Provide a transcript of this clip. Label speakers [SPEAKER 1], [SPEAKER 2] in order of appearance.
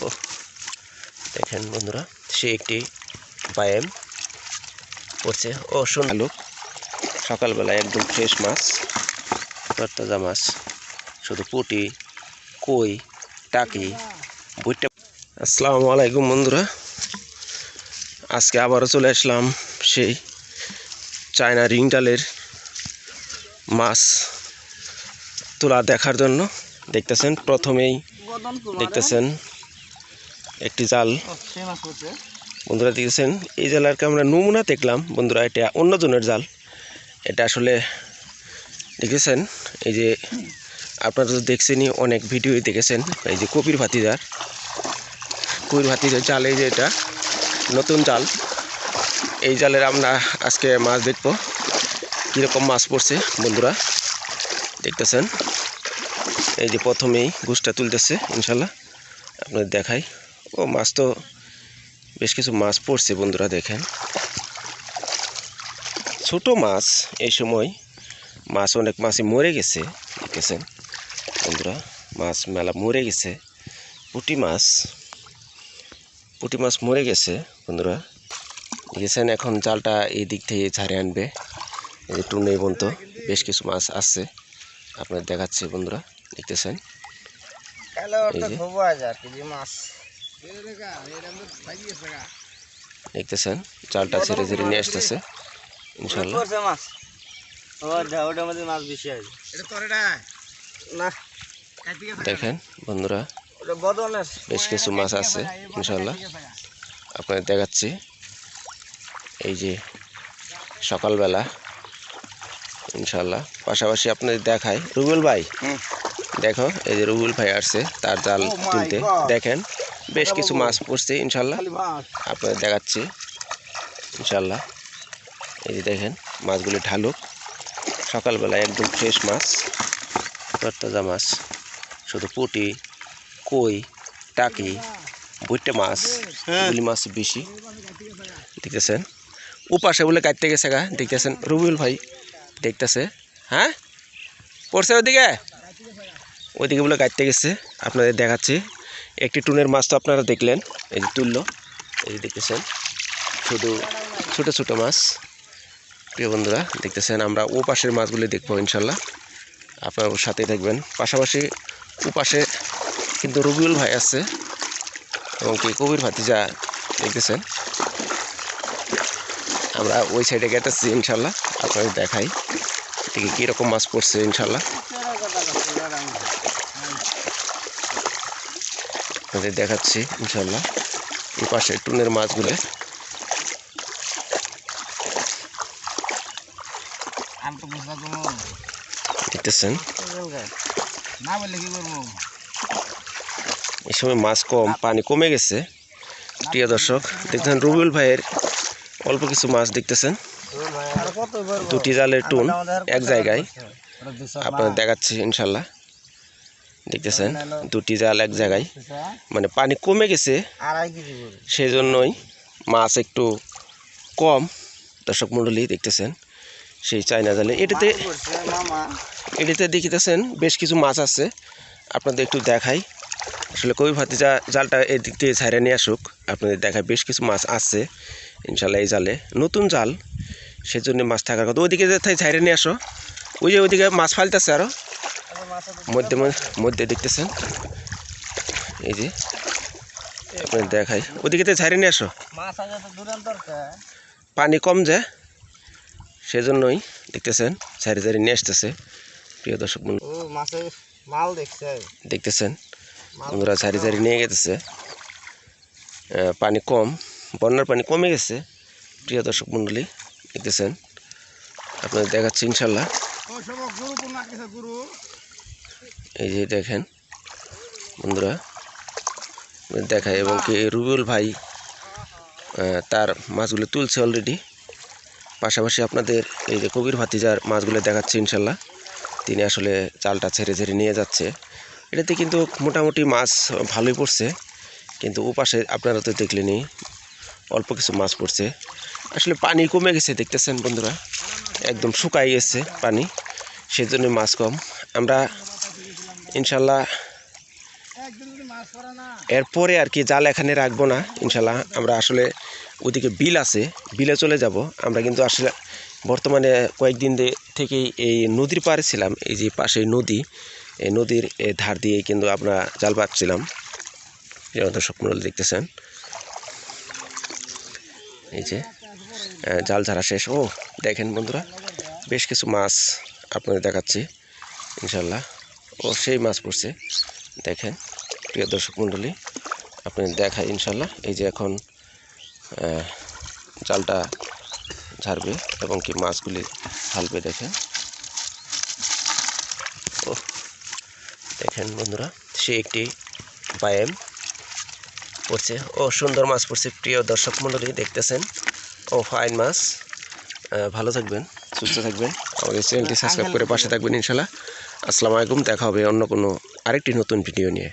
[SPEAKER 1] ও দেখেন বন্ধুরা সে একটি ব্যায়াম করছে ও শোন। আলু সকালবেলায় একদম ফ্রেশ মাছ। তরতাজা মাছ। শুধু পুটি কই টাকি বইটা আসসালামু আলাইকুম বন্ধুরা। আজকে আবারও চলে আসলাম সেই চায়না রিং ডালের মাছ তোলা দেখার জন্য। দেখতেছেন প্রথমেই দেখতেছেন একটি জাল। বন্ধুরা দেখতেছেন এই জালারকে আমরা নমুনা দেখলাম। বন্ধুরা এটা অন্যজনের জাল। এটা আসলে দেখেছেন এই যে আপনারা তো দেখছেনই অনেক ভিডিও দেখেছেন এই যে কপির ভাতিজার। কপির ভাতিজার জাল এই যে এটা নতুন জাল। এই জালের আমরা আজকে মাছ দেখব কীরকম মাছ পড়ছে বন্ধুরা দেখতেছেন। এই যে প্রথমেই গুছটা তুলতেছে, ইনশাল্লাহ। আপনাদের দেখাই। ও মাছ তো বেশ কিছু মাছ পড়ছে বন্ধুরা, দেখেন। ছোট মাছ এই সময়, মাছ অনেক মাছই মরে গেছে দেখতেছেন বন্ধুরা, মাছ মেলা মরে গেছে। পুটি মাছ পুটি মাছ মরে গেছে, বন্ধুরা। দেখেছেন এখন জালটা এই দিক থেকে ঝাড়ে আনবে। এই যে টুনে বন্ত বেশ কিছু মাছ আছে। আপনার দেখাচ্ছে বন্ধুরা। দেখতেছেন? দেখতেছেন? জালটা ছেড়ে ছেড়ে নিয়ে আসতেছে। ইনশাল্লাহ।
[SPEAKER 2] মাছ। ওটার মধ্যে মাছ বেশি আছে
[SPEAKER 1] দেখেন বন্ধুরা বেশ কিছু মাছ আছে ইনশাল্লাহ। আপনাদের দেখাচ্ছি। এই যে সকালবেলা ইনশাল্লাহ। পাশাপাশি আপনাদের দেখায় রুবেল ভাই। দেখো এই যে রুবেল ভাই আসছে তার জাল
[SPEAKER 2] Oh
[SPEAKER 1] তুলতে। দেখেন বেশ কিছু মাছ পড়ছে ইনশাল্লাহ। আপনাদের দেখাচ্ছি। ইনশাল্লাহ। এই যে দেখেন মাছগুলি ঢালুক। সকালবেলায় একদম ফ্রেশ মাছ তরতাজা মাছ। শুধু পুটি কই টাকি বইটে মাছ
[SPEAKER 2] হ্যাঁ।
[SPEAKER 1] এগুলি মাছ বেশি। দেখতেছেন? উপাসে বলে কাটতে গেছে গা দেখতেছেন? রবিউল ভাই দেখতেছে। হ্যাঁ? পড়ছে ওইদিকে ওইদিকে বলে কাটতে গেছে, আপনাদের দেখাচ্ছি। একটি টুনের মাছ তো আপনারা দেখলেন, এই যে তুললো এই যে দেখতেছেন, শুধু ছোটো ছোটো মাছ। প্রিয় বন্ধুরা, দেখতেছেন, আমরা ও পাশের মাছগুলি দেখব ইনশাল্লাহ। আপনারা ওর সাথেই থাকবেন। পাশাপাশি ও কিন্তু রবিউল ভাই আছে, এবং কি কবির ভাতিজা দেখতেছেন। আমরা ওই সাইডে গেতেছি ইনশাল্লাহ, আপনাদের দেখাই এদিকে কীরকম মাছ পড়ছে ইনশাল্লাহ। আপনাদের দেখাচ্ছি ইনশাল্লাহ এই পাশে টুনের মাছগুলো। দেখতেছেন? এই সময় মাছ কম পানি কমে গেছে। প্রিয় দর্শক দেখতেছেন রুবুল ভাইয়ের অল্প কিছু মাছ দেখতেছেন। দুটি জালের টুন এক জায়গায়। আপনাদের দেখাচ্ছি ইনশাল্লাহ দেখতেছেন? দুটি জাল এক জায়গায়। মানে পানি কমে গেছে। সেই জন্যই মাছ একটু কম। দর্শক মণ্ডলী দেখতেছেন? সেই চায়না জালে। এটাতে এটাতে দেখিতেছেন বেশ কিছু মাছ আছে। আপনাদের একটু দেখাই। আসলে কবি ভাতিজা জালটা এদিক দিয়ে ছাইরে নিয়ে আসুক। আপনাদের দেখায় বেশ কিছু মাছ আছে ইনশাল্লাহ এই জালে। নতুন জাল সেজন্য মাছ থাকার কথা। ওইদিকে ছাইরে নিয়ে আসো। ওই যে ওইদিকে মাছ ফালতেছে আরও মধ্যে মধ্যে- দেখতেছেন? এই যে আপনাদের দেখাই। ওদিকে তো নিয়ে আসো। পানি কম যায় সেজন্যই দেখতেছেন সারি সারি নিয়ে আসতেছে। প্রিয় দর্শক দেখতেছেন বন্ধুরা সারি সারি নিয়ে গেতেছে। পানি কম বন্যার পানি কমে গেছে। প্রিয় দর্শক মণ্ডলী দেখতেছেন। আপনাদের দেখাচ্ছি ইনশাল্লাহ
[SPEAKER 2] ও সব গুরু কোন কিছু গুরু
[SPEAKER 1] এই যে দেখেন, বন্ধুরা দেখায় এবং কি রুবেল ভাই তার মাছগুলো তুলছে অলরেডি পাশাপাশি আপনাদের এই যে কবির ভাতিজার মাছগুলো দেখাচ্ছে ইনশাল্লাহ। তিনি আসলে জালটা ছেড়ে ছেড়ে নিয়ে যাচ্ছে। এটাতে কিন্তু মোটামুটি মাছ ভালোই পড়ছে, কিন্তু ওপাশে আপনারা তো দেখলেনি অল্প কিছু মাছ পড়ছে। আসলে পানি কমে গেছে, দেখতেছেন বন্ধুরা? একদম শুকাই গেছে পানি সেজন্য মাছ কম। আমরা ইনশাল্লাহ। এরপরে আর কি জাল এখানে রাখব না, ইনশাল্লাহ। আমরা আসলে ওদিকে বিল আছে, বিলে চলে যাব। আমরা কিন্তু আসলে বর্তমানে কয়েকদিন থেকেই এই নদীর পাড়ে ছিলাম, এই যে পাশে নদী, এই নদীর ধার দিয়ে কিন্তু আমরা জাল পাচ্ছিলাম। দর্শক মন্ডল দেখতেছেন? এই যে জাল ঝাড়া শেষ। ও, দেখেন বন্ধুরা, বেশ কিছু মাছ আপনাদের দেখাচ্ছি, ইনশাল্লাহ। ও সেই মাছ পড়ছে। দেখেন, প্রিয় দর্শক মণ্ডলী আপনাদের দেখায় ইনশাল্লাহ এই যে এখন জালটা ঝাড়বে এবং কি মাছগুলি হালবে, দেখেন। ও দেখেন বন্ধুরা, সে একটি বায়াম পড়ছে। ও সুন্দর মাছ পড়ছে, প্রিয় দর্শক মণ্ডলী, দেখতেছেন? ও ফাইন মাছ। ভালো থাকবেন, সুস্থ থাকবেন। আমাদের চ্যানেলটি সাবস্ক্রাইব করে পাশে থাকবেন ইনশাল্লাহ আসসালামু আলাইকুম দেখা হবে অন্য কোনো আরেকটি নতুন ভিডিও নিয়ে।